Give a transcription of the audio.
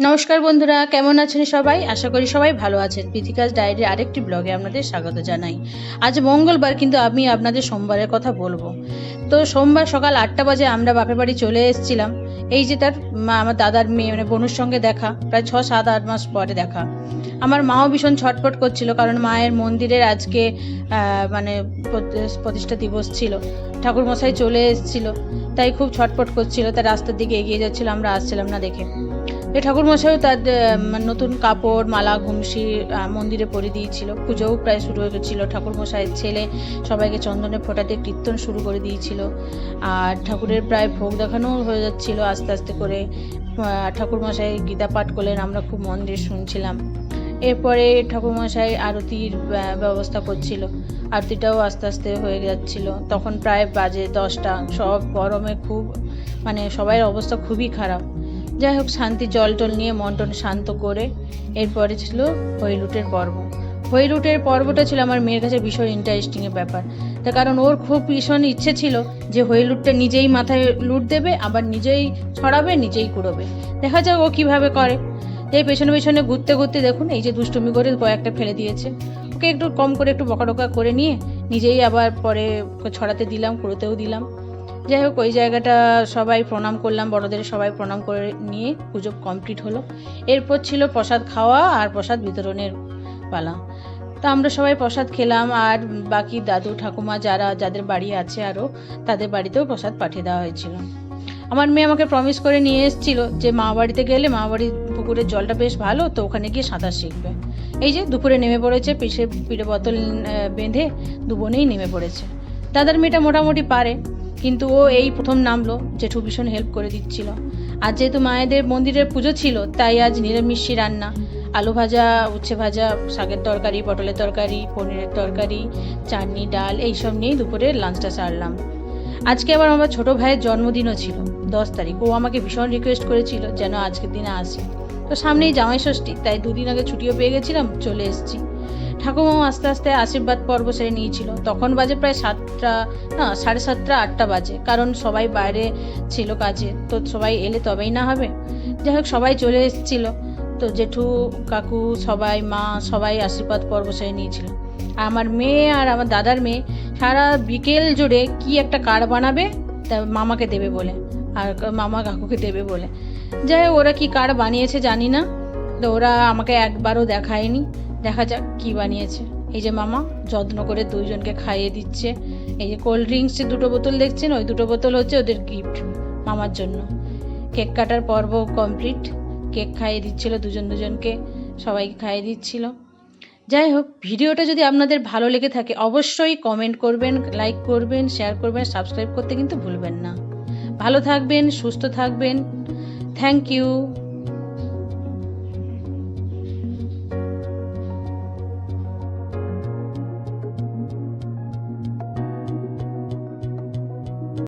নমস্কার বন্ধুরা, কেমন আছেন সবাই? আশা করি সবাই ভালো আছেন। পৃথিকাজ ডায়েরির আরেকটি ব্লগে আপনাদের স্বাগত জানাই। আজ মঙ্গলবার, কিন্তু আমি আপনাদের সোমবারের কথা বলব। তো সোমবার সকাল আটটা বাজে আমরা বাপের বাড়ি চলে এসেছিলাম। এই যে তার মা, আমার দাদার মেয়ে মানে বোনের সঙ্গে দেখা, প্রায় ছ, সাত, আট মাস পরে দেখা। আমার মাও ভীষণ ছটফট করছিল, কারণ মায়ের মন্দিরের আজকে মানে প্রতি- প্রতিষ্ঠা দিবস ছিল। ঠাকুর মশাই চলে এসেছিল, তাই খুব ছটফট করছিল তার রাস্তার দিকে এগিয়ে যাচ্ছিল, আমরা আসছিলাম না দেখে। এই ঠাকুর মশাইও তার নতুন কাপড় মালা ঘুমসি মন্দিরে পরে দিয়েছিল। পুজোও প্রায় শুরু হয়ে গেছিল। ঠাকুর মশাইয়ের ছেলে সবাইকে চন্দনে ফোটাতে কীর্তন শুরু করে দিয়েছিল। আর ঠাকুরের প্রায় ভোগ দেখানোও হয়ে যাচ্ছিল আস্তে আস্তে করে। আহ, ঠাকুর মশাই গীতা পাঠ করলেন আমরা খুব মন দিয়ে শুনছিলাম। এরপরে ঠাকুর মশাই আরতির ব্যবস্থা করছিল। আরতিটাও আস্তে আস্তে হয়ে যাচ্ছিল। তখন প্রায় বাজে দশটা। সব গরমে খুব মানে সবাই অবস্থা খুবই খারাপ। যাই হোক শান্তি জল টল নিয়ে মন টন শান্ত করে এরপরে ছিল হইলুটের পর্ব। হইলুটের পর্বটা ছিল আমার মেয়ের কাছে ভীষণ ইন্টারেস্টিংয়ের ব্যাপার। তার কারণ ওর খুব ভীষণ ইচ্ছে ছিল যে হইলুটটা নিজেই মাথায় লুট দেবে, আবার নিজেই ছড়াবে, নিজেই কুড়োবে। দেখা যাক ও কীভাবে করে। এই পেছনে পেছনে ঘুরতে ঘুরতে দেখুন, এই যে দুষ্টুমি করে কয়েকটা ফেলে দিয়েছে। ওকে একটু কম করে একটু বকাটকা করে নিয়ে নিজেই আবার পরে ছড়াতে দিলাম, কুড়োতেও দিলাম। যাই হোক, ওই জায়গাটা সবাই প্রণাম করলাম, বড়দের সবাই প্রণাম করে নিয়ে পুজো কমপ্লিট হলো। এরপর ছিল প্রসাদ খাওয়া আর প্রসাদ বিতরণের পালা। তো আমরা সবাই প্রসাদ খেলাম আর বাকি দাদু, ঠাকুমা যারা, যাদের বাড়ি আছে আরও তাদের বাড়িতেও প্রসাদ পাঠিয়ে দেওয়া হয়েছিল। আমার মেয়ে আমাকে প্রমিস করে নিয়ে এসেছিল যে মা বাড়িতে গেলে মা বাড়ির পুকুরের জলটা বেশ ভালো, তো ওখানে গিয়ে সাঁতার শিখবে। এই যে দুপুরে নেমে পড়েছে, পিঠে পিঠে বোতল বেঁধে দুবনেই নেমে পড়েছে। দাদার মেয়েটা মোটামুটি পারে কিন্তু ও এই প্রথম নামলো, জেঠু ভীষণ হেল্প করে দিচ্ছিল। আর যেহেতু মায়েদের মন্দিরের পুজো ছিল, তাই আজ নিরামিষি রান্না। আলু ভাজা, উচ্ছে ভাজা, শাকের তরকারি, পটলের তরকারি, পনিরের তরকারি, চাটনি, ডাল, এইসব নিয়েই দুপুরে লাঞ্চটা সারলাম। আজকে আবার আমার ছোট ভাইয়ের জন্মদিনও ছিল, দশ তারিখ। ও আমাকে ভীষণ রিকোয়েস্ট করেছিল যেন আজকের দিনে আসি। তো সামনেই জামাই ষষ্ঠী, তাই দুদিন আগে ছুটিও পেয়ে গেছিলাম, চলে এসেছি। ঠাকুমাও আস্তে আস্তে আশীর্বাদ পর্ব সেরে নিয়েছিল। তখন বাজে প্রায় সাতটা, না, সাড়ে সাতটা, আটটা বাজে, কারণ সবাই বাইরে ছিল কাজে। তো সবাই এলে তবেই না হবে। যাই হোক, সবাই চলে এসেছিল। তো জেঠু, কাকু, সবাই, মা, সবাই আশীর্বাদ পর্ব সেরে নিয়েছিল। আমার মেয়ে আর আমার দাদার মেয়ে সারা বিকেল জুড়ে কি একটা কার্ড বানাবে, তা মামাকে দেবে বলে, আর মামা কাকুকে দেবে বলে। যাই ওরা কি কার্ড বানিয়েছে জানি না। তো ওরা আমাকে একবারও দেখায়নি। দেখা যাক কি বানিয়েছে। এই যে মামা, যত্ন করে দুইজনকে খাইয়ে দিচ্ছে। এই যে কোল্ড ড্রিঙ্কস যে দুটো বোতল দেখছেন, ওই দুটো বোতল হচ্ছে ওদের গিফট মামার জন্য। কেক কাটার পর্ব কমপ্লিট কেক খাইয়ে দিচ্ছিল দুজন দুজনকে, সবাইকে খাইয়ে দিচ্ছিল। যাই হোক, ভিডিওটা যদি আপনাদের ভালো লেগে থাকে, অবশ্যই কমেন্ট করবেন লাইক করবেন শেয়ার করবেন সাবস্ক্রাইব করতে কিন্তু ভুলবেন না। ভালো থাকবেন, সুস্থ থাকবেন। Thank you